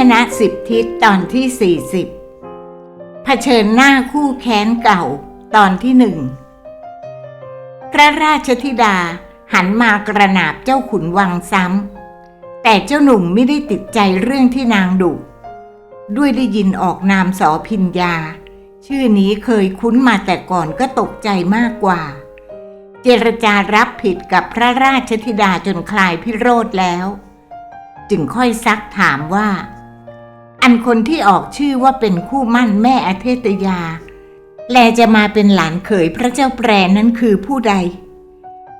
ชนะสิบทิศตอนที่ 40เผชิญหน้าคู่แค้นเก่าตอนที่หนึ่งพระราชธิดาหันมากระนาบเจ้าขุนวังซ้ำแต่เจ้าหนุ่มไม่ได้ติดใจเรื่องที่นางดุ ด้วยได้ยินออกนามสอพิญญา ชื่อนี้เคยคุ้นมาแต่ก่อนก็ตกใจมากกว่า เจรจารับผิดกับพระราชธิดาจนคลายพิโรธแล้ว จึงค่อยซักถามว่า อันคนที่ออกชื่อว่าเป็นคู่มั่นแม่อเทตยา แลจะมาเป็นหลานเขยพระเจ้าแปรนั้นคือผู้ใด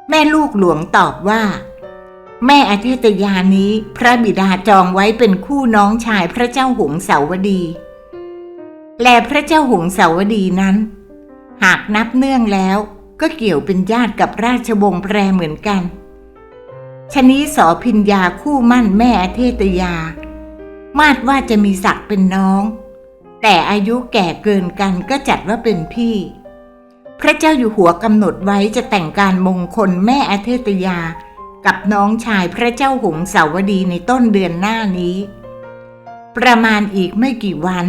แม่ลูกหลวงตอบว่า แม่อเทตยานี้พระบิดาจองไว้เป็นคู่น้องชายพระเจ้าหงสาวดี และพระเจ้าหงสาวดีนั้น หากนับเนื่องแล้วก็เกี่ยวเป็นญาติกับราชวงศ์แปรเหมือนกันชนี้สอพิญญาคู่มั่นแม่อเทตยา มาดว่าจะมีศักดิ์เป็นน้อง แต่อายุแก่เกินกันก็จัดว่าเป็นพี่ พระเจ้าอยู่หัวกำหนดไว้จะแต่งการมงคลแม่อเทตยา กับน้องชายพระเจ้าหงสาวดีในต้นเดือนหน้านี้ ประมาณอีกไม่กี่วัน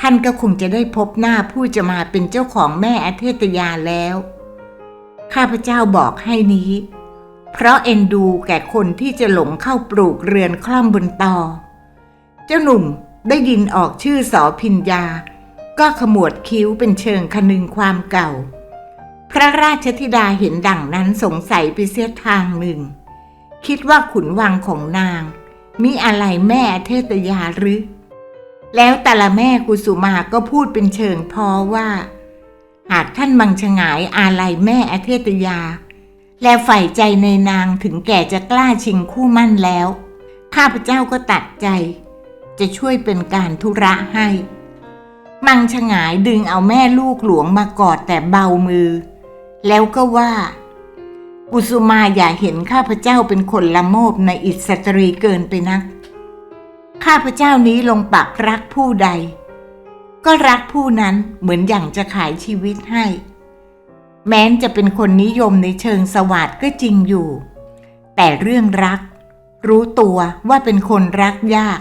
ท่านก็คงจะได้พบหน้าผู้จะมาเป็นเจ้าของแม่อเทตยาแล้ว ข้าพเจ้าบอกให้นี้ เพราะเอ็นดูแก่คนที่จะหลงเข้าปลูกเรือนคล่อมบนตอ เจ้าหนุ่มได้ยินออกชื่อสอพิญญา ก็ขมวดคิ้วเป็นเชิงคนึงความเก่า พระราชธิดาเห็นดังนั้นสงสัยไปเสียทางหนึ่ง คิดว่าขุนวังของนาง มีอะไรแม่เทตยาหรือ แล้วแต่ละแม่กุสุมาก็พูดเป็นเชิงพอว่า หากท่านมังชงายอาลัยแม่อเทตยา และใฝ่ใจในนางถึงแก่จะกล้าชิงคู่มั่นแล้ว ข้าพเจ้าก็ตัดใจ จะช่วยเป็นการธุระให้ มังชงายดึงเอาแม่ลูกหลวงมากอดแต่เบามือ แล้วก็ว่า กุสุมาอย่าเห็นข้าพเจ้าเป็นคนละโมบในอิสตรีเกินไปนัก ข้าพเจ้านี้ลงปักรักผู้ใด ก็รักผู้นั้นเหมือนอย่างจะขายชีวิตให้ แม้นจะเป็นคนนิยมในเชิงสวัสดก็จริงอยู่ แต่เรื่องรัก รู้ตัวว่าเป็นคนรักยาก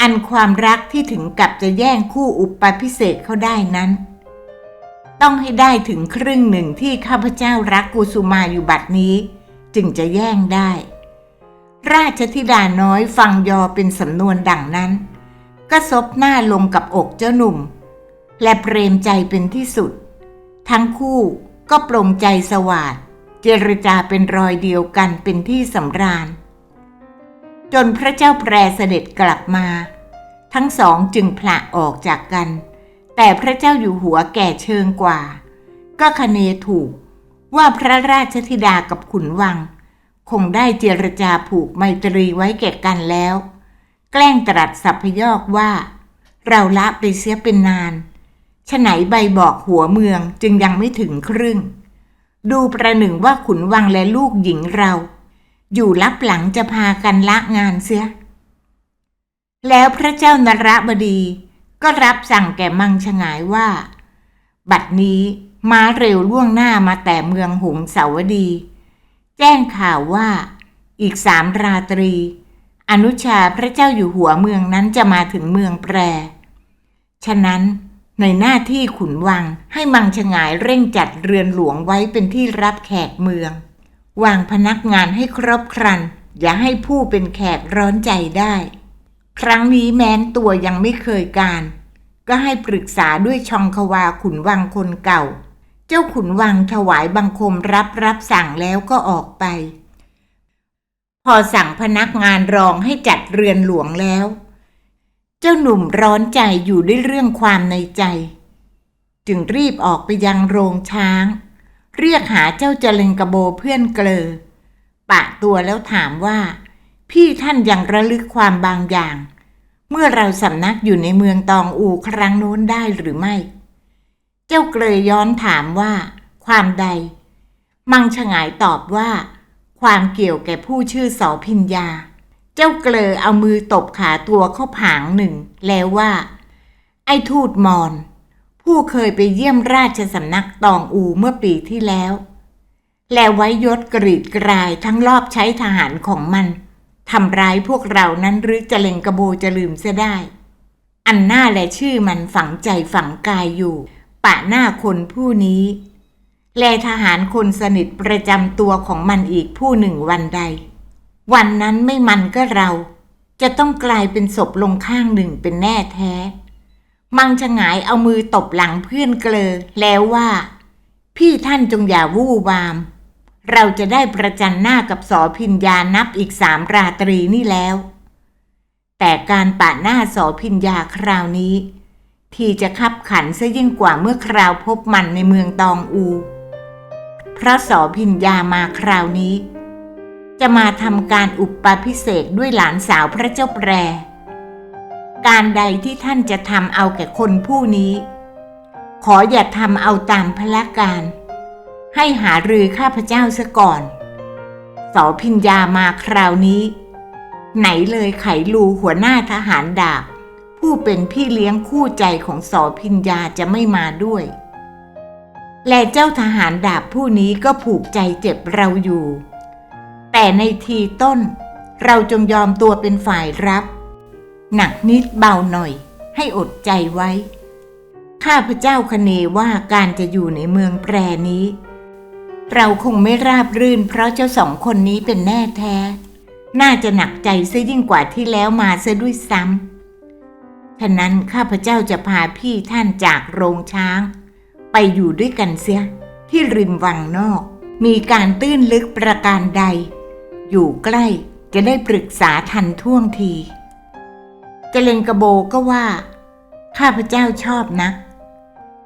อันความรักที่ถึงกับจะแย่งคู่อุปพิเศษเขาได้นั้น ต้องให้ได้ถึงครึ่งหนึ่งที่ข้าพเจ้ารักกุสุมาอยู่บัดนี้ จึงจะแย่งได้ ราชธิดาน้อยฟังยอเป็นสำนวนดังนั้น ก็ซบหน้าลงกับอกเจ้าหนุ่ม และเปรมใจเป็นที่สุด ทั้งคู่ก็ปรงใจสวาดเจรจาเป็นรอยเดียวกันเป็นที่สำราญ จนพระเจ้าแปรเสด็จกลับมา ทั้งสองจึงผละออกจากกัน แต่พระเจ้าอยู่หัวแก่เชิงกว่า ก็คเนถูกว่าพระราชธิดากับขุนวัง คงได้เจรจาผูกไมตรีไว้แก่กันแล้ว แกล้งตรัสสัพพยอกว่า เราละไปเสียเป็นนานฉไหนใบบอกหัวเมืองจึงยังไม่ถึงครึ่ง ดูประหนึ่งว่าขุนวังและลูกหญิงเรา อยู่ลับหลังจะพากันละงานเสีย แล้วพระเจ้านรบดีก็รับสั่งแก่มังชงายว่า บัดนี้ม้าเร็วล่วงหน้ามาแต่เมืองหงสาวดี แจ้งข่าวว่าอีกสามราตรี อนุชาพระเจ้าอยู่หัวเมืองนั้นจะมาถึงเมืองแปร ฉะนั้นในหน้าที่ขุนวังให้มังชงายเร่งจัดเรือนหลวงไว้เป็นที่รับแขกเมือง วางพนักงานให้ครบครัน อย่าให้ผู้เป็นแขกร้อนใจได้ ครั้งนี้แม้นตัวยังไม่เคยการ ก็ให้ปรึกษาด้วยชองควาขุนวังคนเก่า เจ้าขุนวังถวายบังคมรับรับสั่งแล้วก็ออกไป พอสั่งพนักงานรองให้จัดเรือนหลวงแล้ว เจ้าหนุ่มร้อนใจอยู่ด้วยเรื่องความในใจ จึงรีบออกไปยังโรงช้าง เรียกหาเจ้าเจริญกระโบเพื่อนเกลอ ปะตัวแล้วถามว่า พี่ท่านยังระลึกความบางอย่าง เมื่อเราสำนักอยู่ในเมืองตองอูครั้งโน้นได้หรือไม่ เจ้าเกลยย้อนถามว่า ความใด มังฉงายตอบว่า ความเกี่ยวแก่ผู้ชื่อสอพิญญา เจ้าเกลอเอามือตบขาตัวเข้าผางหนึ่ง แล้วว่า ไอ้ทูตมอน ผู้เคยไปเยี่ยมราชสำนักตองอูเมื่อปีที่แล้ว แล้วไว้ยศกรีดกรายทั้งรอบใช้ทหารของมันทำร้ายพวกเรานั้นหรือจะเล็งกระโบจะลืมเสียได้ อันหน้าและชื่อมันฝังใจฝังกายอยู่ ปะหน้าคนผู้นี้ แลทหารคนสนิทประจำตัวของมันอีกผู้หนึ่งวันใด วันนั้นไม่มันก็เรา จะต้องกลายเป็นศพลงข้างหนึ่งเป็นแน่แท้ มังชะงายเอามือตบหลังเพื่อนเกลอ แล้วว่า พี่ท่านจงอย่าวู่วาม เราจะได้ประจันหน้ากับสอพิญญานับอีกสามราตรีนี่แล้ว แต่การปะหน้าสอพิญญาคราวนี้ ที่จะคับขันซะยิ่งกว่าเมื่อคราวพบมันในเมืองตองอูเพราะสอพิญญามาคราวนี้ จะมาทำการอุปปาพิเศษด้วยหลานสาวพระเจ้าแปร การใดที่ท่านจะทำเอาแก่คนผู้นี้ ขออย่าทำเอาตามพละการ ให้หารือข้าพเจ้าซะก่อนสอพิญญามาคราวนี้ ไหนเลยไขลูหัวหน้าทหารดาบ ผู้เป็นพี่เลี้ยงคู่ใจของสอพิญญาจะไม่มาด้วย และเจ้าทหารดาบผู้นี้ก็ผูกใจเจ็บเราอยู่ แต่ในทีต้นเราจงยอมตัวเป็นฝ่ายรับ หนักนิดเบาหน่อย ให้อดใจไว้ ข้าพเจ้าคเนว่าการจะอยู่ในเมืองแปรนี้ เราคงไม่ราบรื่นเพราะเจ้าสองคนนี้เป็นแน่แท้ น่าจะหนักใจซะยิ่งกว่าที่แล้วมาซะด้วยซ้ำฉะนั้นข้าพเจ้าจะพาพี่ท่านจากโรงช้าง ไปอยู่ด้วยกันเสีย ที่ริมวังนอก มีการตื้นลึกประการใด อยู่ใกล้จะได้ปรึกษาทันท่วงที เจเลงกระโบก็ว่า ข้าพเจ้าชอบนะ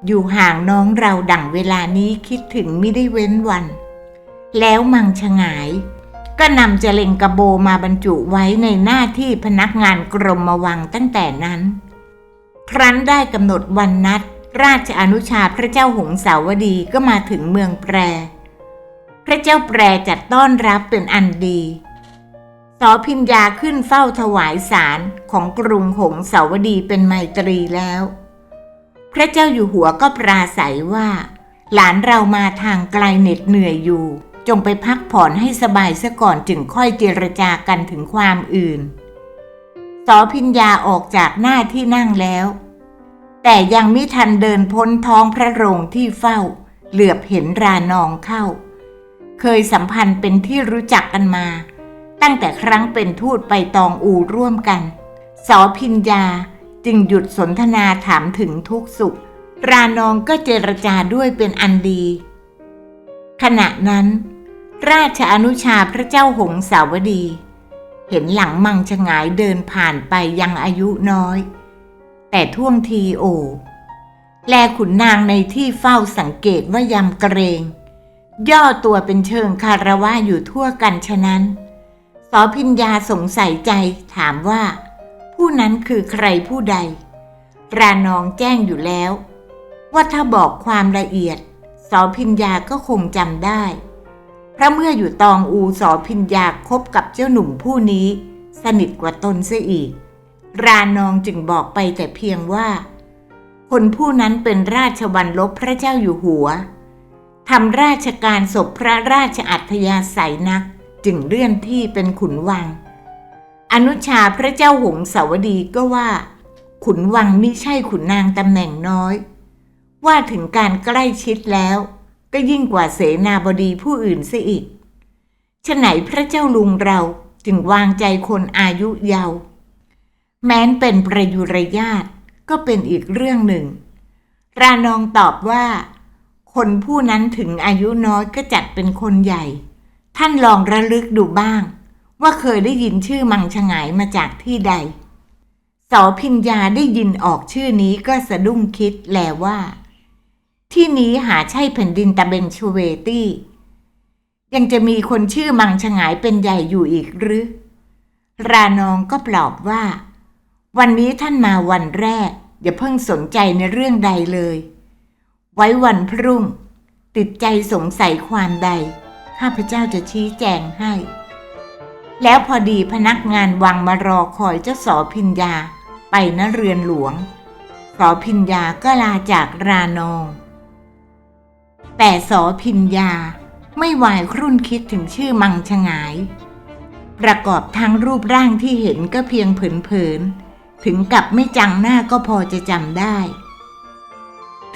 อยู่ห่างน้องเราดั่งเวลานี้คิดถึงไม่ได้เว้นวัน แล้วมังชงาย ก็นำเจเลงกระโบมาบรรจุไว้ในหน้าที่พนักงานกรมวังตั้งแต่นั้น ครั้นได้กำหนดวันนัด ราชอนุชาพระเจ้าหงสาวดีก็มาถึงเมืองแปร พระเจ้าแปรจัดต้อนรับเป็นอันดี สอพิญญาขึ้นเฝ้าถวายสารของกรุงหงสาวดีเป็นไมตรีแล้ว พระเจ้าอยู่หัวก็ปราศัยว่า หลานเรามาทางไกลเหน็ดเหนื่อยอยู่ จงไปพักผ่อนให้สบายซะก่อนจึงค่อยเจรจากันถึงความอื่นสอพิญญาออกจากหน้าที่นั่งแล้ว แต่ยังไม่ทันเดินพ้นท้องพระโรงที่เฝ้า เหลือบเห็นรานองเข้า เคยสัมพันธ์เป็นที่รู้จักกันมา ตั้งแต่ครั้งเป็นทูตไปตองอูร่วมกันสอพิญญาจึงหยุดสนทนาถามถึงทุกสุข รานองก็เจรจาด้วยเป็นอันดี ขณะนั้น ราชอนุชาพระเจ้าหงสาวดี เห็นหลังมังชงายเดินผ่านไปยังอายุน้อย แต่ท่วงทีโอ แลขุนนางในที่เฝ้าสังเกตว่ายำเกรง ย่อตัวเป็นเชิงคารวะอยู่ทั่วกันฉะนั้น อพิญญาสงสัยใจถามว่า ผู้นั้นคือใครผู้ใด รานองแจ้งอยู่แล้ว ว่าถ้าบอกความละเอียดสอพิญญาก็คงจำได้เพราะเมื่ออยู่ตองอูสอพิญญาคบกับเจ้าหนุ่มผู้นี้ สนิทกว่าตนเสียอีก รานองจึงบอกไปแต่เพียงว่า คนผู้นั้นเป็นราชวันลบพระเจ้าอยู่หัวทำราชการศพพระราชอัธยาศัยนัก จึงเลื่อนที่เป็นขุนวัง อนุชาพระเจ้าหงสาวดีก็ว่า ขุนวังมิใช่ขุนนางตำแหน่งน้อย ว่าถึงการใกล้ชิดแล้ว ก็ยิ่งกว่าเสนาบดีผู้อื่นเสียอีกฉะไหนพระเจ้าลุงเราจึงวางใจคนอายุเยาว์แม้นเป็นประยุรญาตก็เป็นอีกเรื่องหนึ่ง รานองตอบว่า คนผู้นั้นถึงอายุน้อยก็จัดเป็นคนใหญ่ ท่านลองระลึกดูบ้าง ว่าเคยได้ยินชื่อมังชงายมาจากที่ใดสอพิญญาได้ยินออกชื่อนี้ก็สะดุ้งคิดแลว่า ที่นี้หาใช่แผ่นดินตะเบนชูเวตี้ ยังจะมีคนชื่อมังชงายเป็นใหญ่อยู่อีกหรือ รานองก็ปลอบว่า วันนี้ท่านมาวันแรก อย่าเพิ่งสนใจในเรื่องใดเลย ไว้วันพรุ่ง ติดใจสงสัยความใด ข้าพเจ้าจะชี้แจงให้ แล้วพอดีพนักงานวังมารอคอยเจ้าสอพิญญาไปณเรือนหลวง สอพิญญาก็ลาจากรานอง แต่สอพิญญาไม่วายครุ่นคิดถึงชื่อมังชงาย ประกอบทั้งรูปร่างที่เห็นก็เพียงเผินๆ ถึงกับไม่จังหน้าก็พอจะจำได้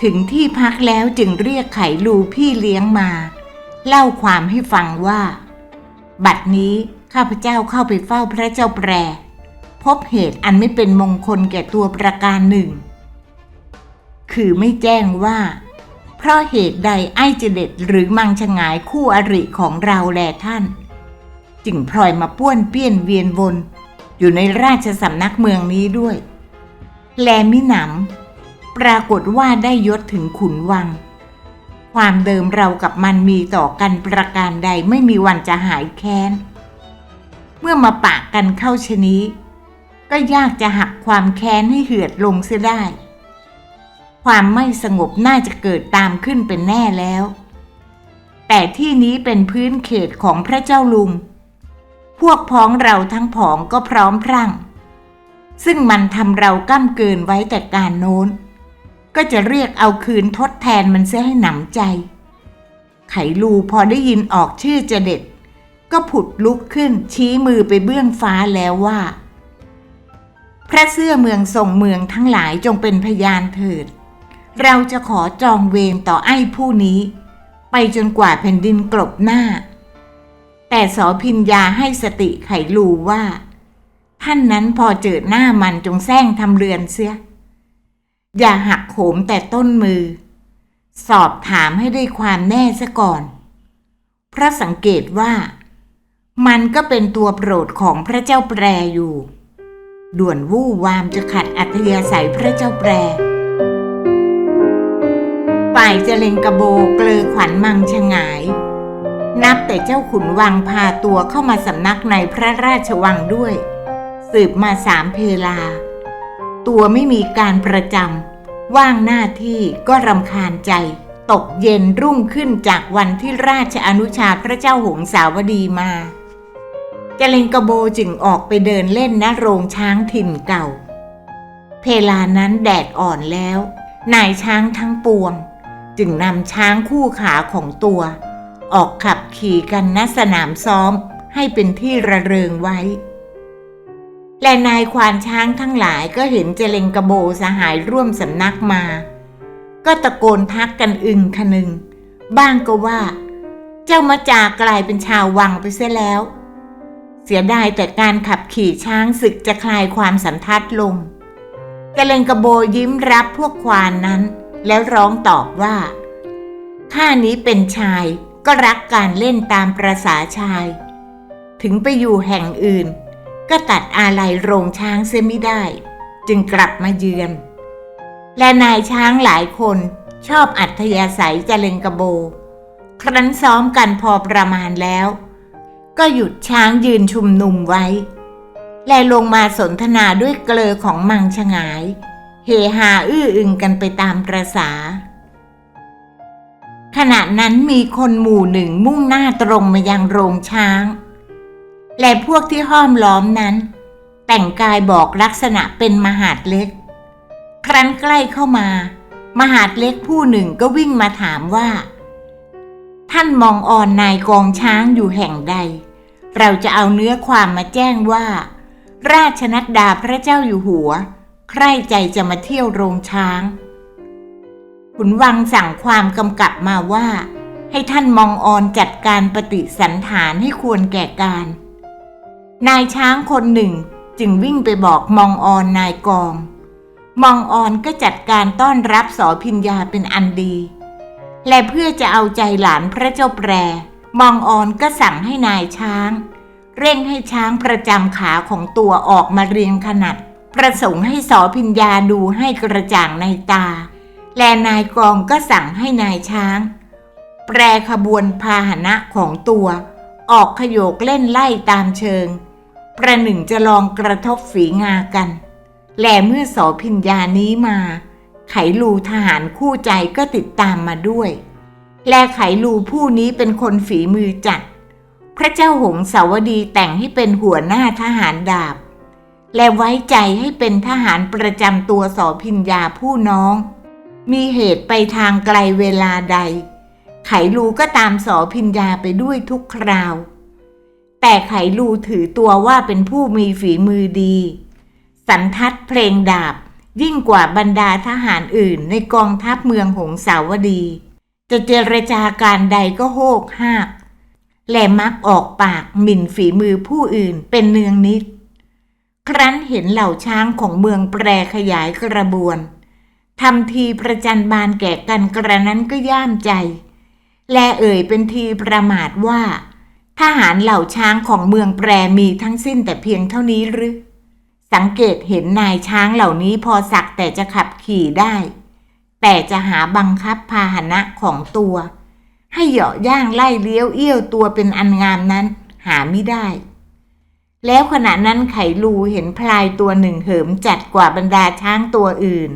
ถึงที่พักแล้วจึงเรียกไขลูพี่เลี้ยงมา เล่าความให้ฟังว่า บัดนี้ข้าพเจ้าเข้าไปเฝ้าพระเจ้าแปร พบเหตุอันไม่เป็นมงคลแก่ตัวประการหนึ่ง คือไม่แจ้งว่า เพราะเหตุใดไอ้เจเด็ดหรือมังชงายคู่อริของเราแลท่าน จึงพลอยมาป้วนเปี้ยนเวียนวน อยู่ในราชสำนักเมืองนี้ด้วย แลมิหนำปรากฏว่าได้ยศถึงขุนวัง ความเดิมเรากับมันมีต่อกันประการใดไม่มีวันจะหายแค้น เมื่อมาปะกันเข้าชนี้ ก็ยากจะหักความแค้นให้เหือดลงเสียได้ ความไม่สงบน่าจะเกิดตามขึ้นเป็นแน่แล้ว แต่ที่นี้เป็นพื้นเขตของพระเจ้าลุง พวกพ้องเราทั้งผองก็พร้อมพรั่ง ซึ่งมันทำเราก้ำเกินไว้แต่การโน้น ก็จะเรียกเอาคืนทดแทนมันเสียให้หนำใจ ไขลูพอได้ยินออกชื่อเจเด็ด ก็ผุดลุกขึ้นชี้มือไปเบื้องฟ้าแล้วว่า พระเสื้อเมืองส่งเมืองทั้งหลายจงเป็นพยานเถิด เราจะขอจองเวรต่อไอ้ผู้นี้ ไปจนกว่าแผ่นดินกลบหน้า แต่สอพิญญาให้สติไขลูว่า ท่านนั้นพอเจอหน้ามันจงแซงทำเรือนเสีย อย่าหักโหมแต่ต้นมือ สอบถามให้ได้ความแน่ซะก่อน พระสังเกตว่า มันก็เป็นตัวโปรดของพระเจ้าแปรอยู่ ด่วนวู่วามจะขัดอัธยาศัยพระเจ้าแปร ฝ่ายเจเลงกระโบเกลือขวัญมังชงาย นับแต่เจ้าขุนวังพาตัวเข้ามาสำนักในพระราชวังด้วย สืบมาสามเพลา ตัวไม่มีการประจำว่างหน้าที่ก็รำคาญใจ ตกเย็นรุ่งขึ้นจากวันที่ราชอนุชาพระเจ้าหงสาวดีมาเจเลงกระโบจึงออกไปเดินเล่นณโรงช้างถิ่นเก่า เพลานั้นแดดอ่อนแล้ว นายช้างทั้งปวง จึงนำช้างคู่ขาของตัว ออกขับขี่กันณสนามซ้อมให้เป็นที่ระเริงไว้ และนายควานช้างทั้งหลายก็เห็นเจเลงกระโบสหายร่วมสำนักมา ก็ตะโกนทักกันอึงคนึง บ้างก็ว่า เจ้ามาจากลายเป็นชาววังไปเสียแล้ว เสียดายแต่การขับขี่ช้างศึกจะคลายความสันทัดลงเจเลงกระโบยิ้มรับพวกควานนั้น แล้วร้องตอบว่าข้านี้เป็นชายก็รักการเล่นตามประษาชาย ถึงไปอยู่แห่งอื่น ก็ตัดอาลัยโรงช้างเสียไม่ได้ จึงกลับมาเยือน และนายช้างหลายคนชอบอัธยาศัยเจเลงกระโบ ครั้นซ้อมกันพอประมาณแล้ว ก็หยุดช้างยืนชุมนุมไว้ และลงมาสนทนาด้วยเกลอของมังชงาย เฮฮาอื้ออึงกันไปตามประษาขณะนั้นมีคนหมู่หนึ่งมุ่งหน้าตรงมายังโรงช้าง และพวกที่ห้อมล้อมนั้น แต่งกายบอกลักษณะเป็นมหาดเล็ก ครั้นใกล้เข้ามา มหาดเล็กผู้หนึ่งก็วิ่งมาถามว่า ท่านมองอ่อนนายกองช้างอยู่แห่งใด เราจะเอาเนื้อความมาแจ้งว่า ราชนัดดาพระเจ้าอยู่หัว ใคร่ใจจะมาเที่ยวโรงช้างขุนวังสั่งความกำกับมาว่า ให้ท่านมองออนจัดการปฏิสันฐานให้ควรแก่การ นายช้างคนหนึ่งจึงวิ่งไปบอกมองออนนายกอง มองออนก็จัดการต้อนรับสอพิญญาเป็นอันดี และเพื่อจะเอาใจหลานพระเจ้าแปร มองออนก็สั่งให้นายช้าง เร่งให้ช้างประจำขาของตัวออกมาเรียงขนาดประสงค์ให้สอพิญญาดูให้กระจ่างในตา และนายกองก็สั่งให้นายช้าง แปรขบวนพาหนะของตัว ออกขยโยกเล่นไล่ตามเชิง ประหนึ่งจะลองกระทบฝีงากัน และเมื่อสอพิญญานี้มา ไขลูทหารคู่ใจก็ติดตามมาด้วย และไขลูผู้นี้เป็นคนฝีมือจัด พระเจ้าหงสาวดีแต่งให้เป็นหัวหน้าทหารดาบ และไว้ใจให้เป็นทหารประจำตัวสอพิญญาผู้น้อง มีเหตุไปทางไกลเวลาใด ไขลูก็ตามสอพิญญาไปด้วยทุกคราว แต่ไขลูถือตัวว่าเป็นผู้มีฝีมือดี สันทัดเพลงดาบ ยิ่งกว่าบรรดาทหารอื่นในกองทัพเมืองหงสาวดี จะเจรจาการใดก็โหกหาก และมักออกปากหมิ่นฝีมือผู้อื่นเป็นเนืองนิด ครั้นเห็นเหล่าช้างของเมืองแปรขยายกระบวนทำทีประจันบานแก่กันกระนั้นก็ย่ามใจ และเอ่ยเป็นทีประมาทว่า ทหารเหล่าช้างของเมืองแปรมีทั้งสิ้นแต่เพียงเท่านี้หรือ สังเกตเห็นนายช้างเหล่านี้พอสักแต่จะขับขี่ได้ แต่จะหาบังคับพาหนะของตัว ให้เหยาะย่างไล่เลี้ยวเอี้ยวตัวเป็นอันงามนั้นหาไม่ได้ แล้วขณะนั้นไขลูเห็นพลายตัวหนึ่งเหิมจัดกว่าบรรดาช้างตัวอื่น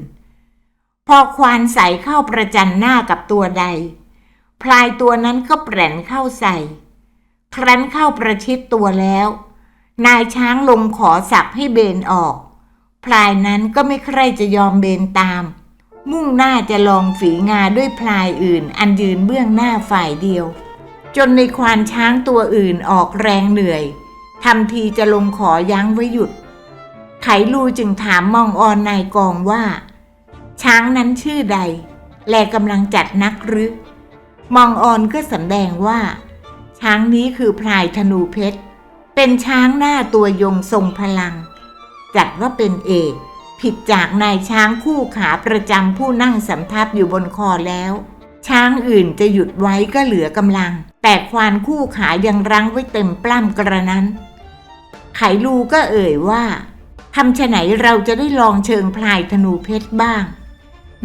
พอควานใส่เข้าประจันหน้ากับตัวใด พลายตัวนั้นก็แปรนเข้าใส่ ครั้นเข้าประชิดตัวแล้ว นายช้างลงขอสับให้เบนออก พลายนั้นก็ไม่ใคร่จะยอมเบนตาม มุ่งหน้าจะลองฝีงาด้วยพลายอื่น อันยืนเบื้องหน้าฝ่ายเดียว จนในควานช้างตัวอื่นออกแรงเหนื่อยทำทีจะลงขอยั้งไว้หยุด ไขลูจึงถามมองออนนายกองว่า ช้างนั้นชื่อใด แลกำลังจัดนักหรือมองออนก็สำแดงว่า ช้างนี้คือพลายธนูเพชร เป็นช้างหน้าตัวยงทรงพลัง จัดว่าเป็นเอก ผิดจากนายช้างคู่ขาประจำผู้นั่งสำทับอยู่บนคอแล้ว ช้างอื่นจะหยุดไว้ก็เหลือกำลัง แต่ควานคู่ขายังรั้งไว้เต็มปล้ำกระนั้น ไขลูก็เอ่ยว่าทำไหนเราจะได้ลองเชิงพลายธนูเพชรบ้าง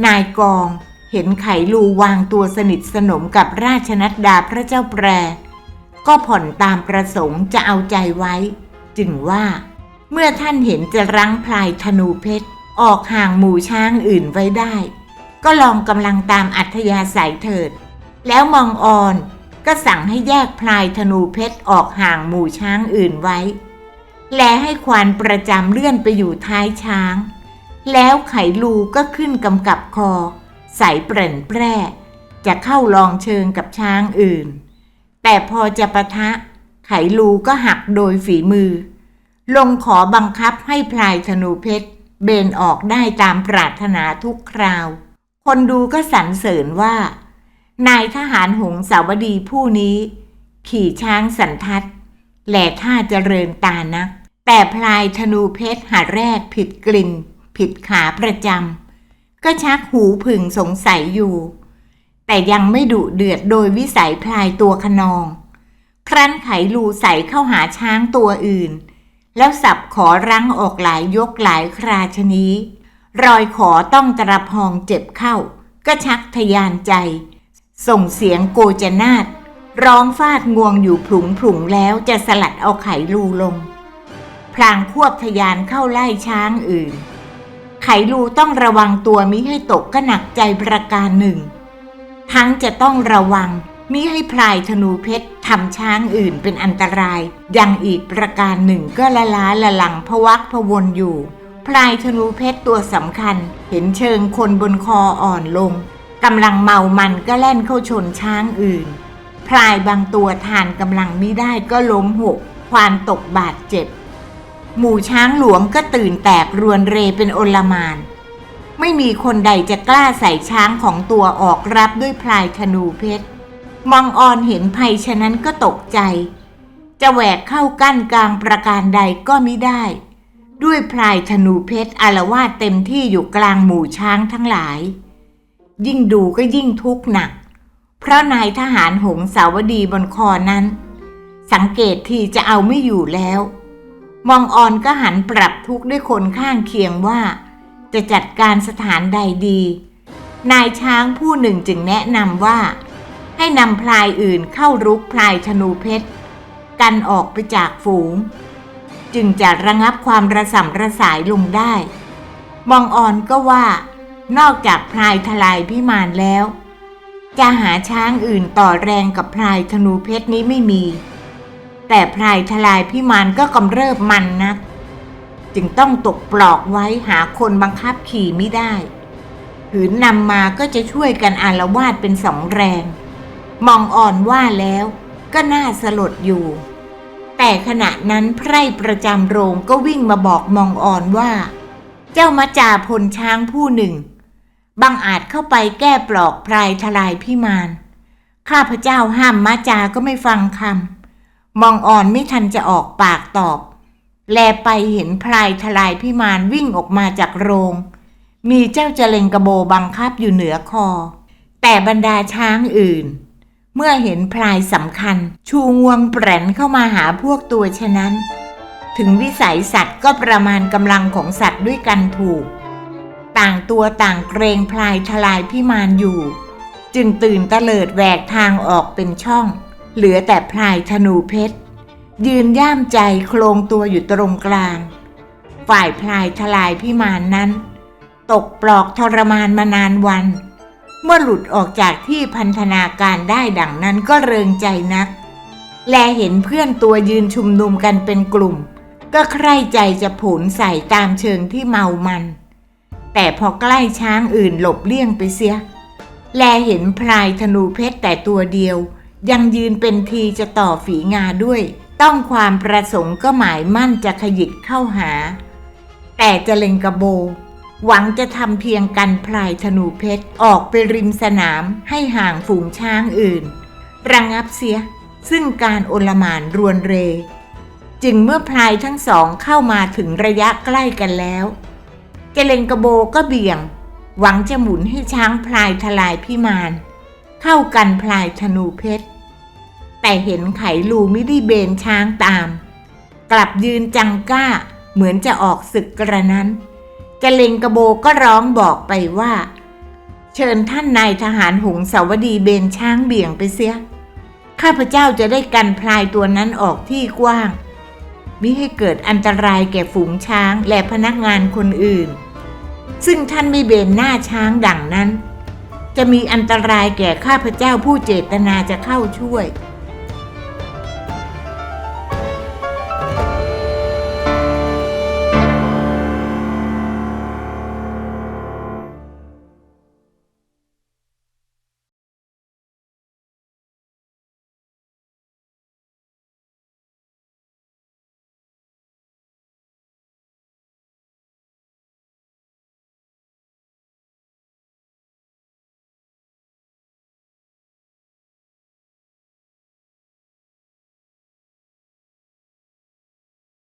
นายกองเห็นไขลูวางตัวสนิทสนมกับราชนัดดาพระเจ้าแปร ก็ผ่อนตามประสงค์จะเอาใจไว้ จึงว่า เมื่อท่านเห็นจะรั้งพลายธนูเพชร ออกห่างหมู่ช้างอื่นไว้ได้ ก็ลองกำลังตามอัธยาศัยเถิด แล้วมองออนก็สั่งให้แยกพลายธนูเพชรออกห่างหมู่ช้างอื่นไว้ และให้ควานประจำเลื่อนไปอยู่ท้ายช้าง แล้วไขลูก็ขึ้นกำกับคอ ใส่เปร่นแปร่จะเข้าลองเชิงกับช้างอื่น แต่พอจะปะทะ ไขลูก็หักโดยฝีมือ ลงขอบังคับให้พลายธนูเพชร เบนออกได้ตามปรารถนาทุกคราว คนดูก็สรรเสริญว่า นายทหารหงสาวดีผู้นี้ ขี่ช้างสันทัดแหล่ท่าเจริญตานัก แต่พลายธนูเพชรหาแรกผิดกลิ่น ผิดขาประจำก็ชักหูผึ่งสงสัยอยู่ แต่ยังไม่ดุเดือดโดยวิสัยพลายตัวขนอง ครั้นไขลูใส่เข้าหาช้างตัวอื่น แล้วสับขอรั้งออกหลายยกหลายคราชนี้ รอยขอต้องตระพองเจ็บเข้า ก็ชักทยานใจ ส่งเสียงโกจนาดร้องฟาดงวงอยู่ผลุงผลุงแล้วจะสลัดเอาไขลูลง พลางควบทยานเข้าไล่ช้างอื่น ไขลูต้องระวังตัวมิให้ตกก็หนักใจประการหนึ่ง ทั้งจะต้องระวังมิให้พลายธนูเพชรทำช้างอื่นเป็นอันตรายยังอีกประการหนึ่งก็ละล้าละหลังพวักพวนอยู่ พลายธนูเพชรตัวสำคัญ เห็นเชิงคนบนคออ่อนลงกำลังเมามันก็แล่นเข้าชนช้างอื่น พลายบางตัวทานกำลังไม่ได้ก็ล้มหก ควานตกบาดเจ็บ หมู่ช้างหลวงก็ตื่นแตกรวนเรเป็นโอลมาน ไม่มีคนใดจะกล้าใส่ช้างของตัวออกรับด้วยพลายธนูเพชรมองออนเห็นภัยฉะนั้นก็ตกใจ จะแหวกเข้ากั้นกลางประการใดก็ไมิได้ ด้วยพลายธนูเพชรอารวาสเต็มที่อยู่กลางหมู่ช้างทั้งหลาย ยิ่งดูก็ยิ่งทุกข์หนัก เพราะนายทหารหงสาวดีบนคอนั้น สังเกตทีจะเอาไม่อยู่แล้ว มองออนก็หันปรับทุกข์ด้วยคนข้างเคียงว่า จะจัดการสถานใดดี นายช้างผู้หนึ่งจึงแนะนำว่า ให้นำพลายอื่นเข้ารุกพลายธนูเพชร กันออกไปจากฝูง จึงจะระงับความระส่ำระสายลงได้ มองอ่อนก็ว่า นอกจากพลายทลายพิมานแล้ว จะหาช้างอื่นต่อแรงกับพลายธนูเพชรนี้ไม่มี แต่พลายทลายพิมานก็กำเริบมันนัก จึงต้องตกปลอกไว้หาคนบังคับขี่ไม่ได้หืนนำมาก็จะช่วยกันอารวาดเป็นสองแรง มองอ่อนว่าแล้วก็น่าสลดอยู่ แต่ขณะนั้นไพร่ประจำโรงก็วิ่งมาบอกมองอ่อนว่า เจ้ามาจาพลช้างผู้หนึ่งบังอาจเข้าไปแก้ปลอกพรายทลายพิมานข้าพเจ้าห้ามมาจาก็ไม่ฟังคำมองอ่อนไม่ทันจะออกปากตอบ แลไปเห็นพรายทลายพิมานวิ่งออกมาจากโรง มีเจ้าเจเลงกระโบบังคับอยู่เหนือคอ แต่บรรดาช้างอื่น เมื่อเห็นพรายสำคัญ ชูงวงแปรนเข้ามาหาพวกตัวฉะนั้น ถึงวิสัยสัตว์ก็ประมาณกำลังของสัตว์ด้วยกันถูก ต่างตัวต่างเกรงพลายทลายพิมานอยู่ จึงตื่นตะเลิดแหวกทางออกเป็นช่อง เหลือแต่พลายธนูเพชร ยืนย่ามใจโครงตัวอยู่ตรงกลาง ฝ่ายพลายทลายพิมานนั้น ตกปลอกทรมานมานานวัน เมื่อหลุดออกจากที่พันธนาการได้ดังนั้นก็เริงใจนัก แลเห็นเพื่อนตัวยืนชุมนุมกันเป็นกลุ่ม ก็ใคร่ใจจะผลใส่ตามเชิงที่เมามัน แต่พอใกล้ช้างอื่นหลบเลี่ยงไปเสีย แลเห็นพลายธนูเพชรแต่ตัวเดียว ยังยืนเป็นทีจะต่อฝีงาด้วย ต้องความประสงค์ก็หมายมั่นจะขยิกเข้าหา แต่จะเล็งกระโบ หวังจะทำเพียงกันพลายธนูเพชร ออกไปริมสนามให้ห่างฝูงช้างอื่น ระงับเสีย ซึ่งการโอลมานรวนเร จึงเมื่อพลายทั้งสองเข้ามาถึงระยะใกล้กันแล้วเจเลงกระโบก็เบี่ยง หวังจะหมุนให้ช้างพลายทลายพิมาน เข้ากันพลายธนูเพชร แต่เห็นไขลูไม่ได้เบนช้างตาม กลับยืนจังก้าเหมือนจะออกศึกกระนั้นเจเลงกระโบก็ร้องบอกไปว่า เชิญท่านนายทหารหงสาวดีเบนช้างเบี่ยงไปเสีย ข้าพเจ้าจะได้กันพลายตัวนั้นออกที่กว้างมิให้เกิดอันตรายแก่ฝูงช้างและพนักงานคนอื่น ซึ่งท่านไม่เบนหน้าช้างดังนั้น จะมีอันตรายแก่ข้าพเจ้าผู้เจตนาจะเข้าช่วย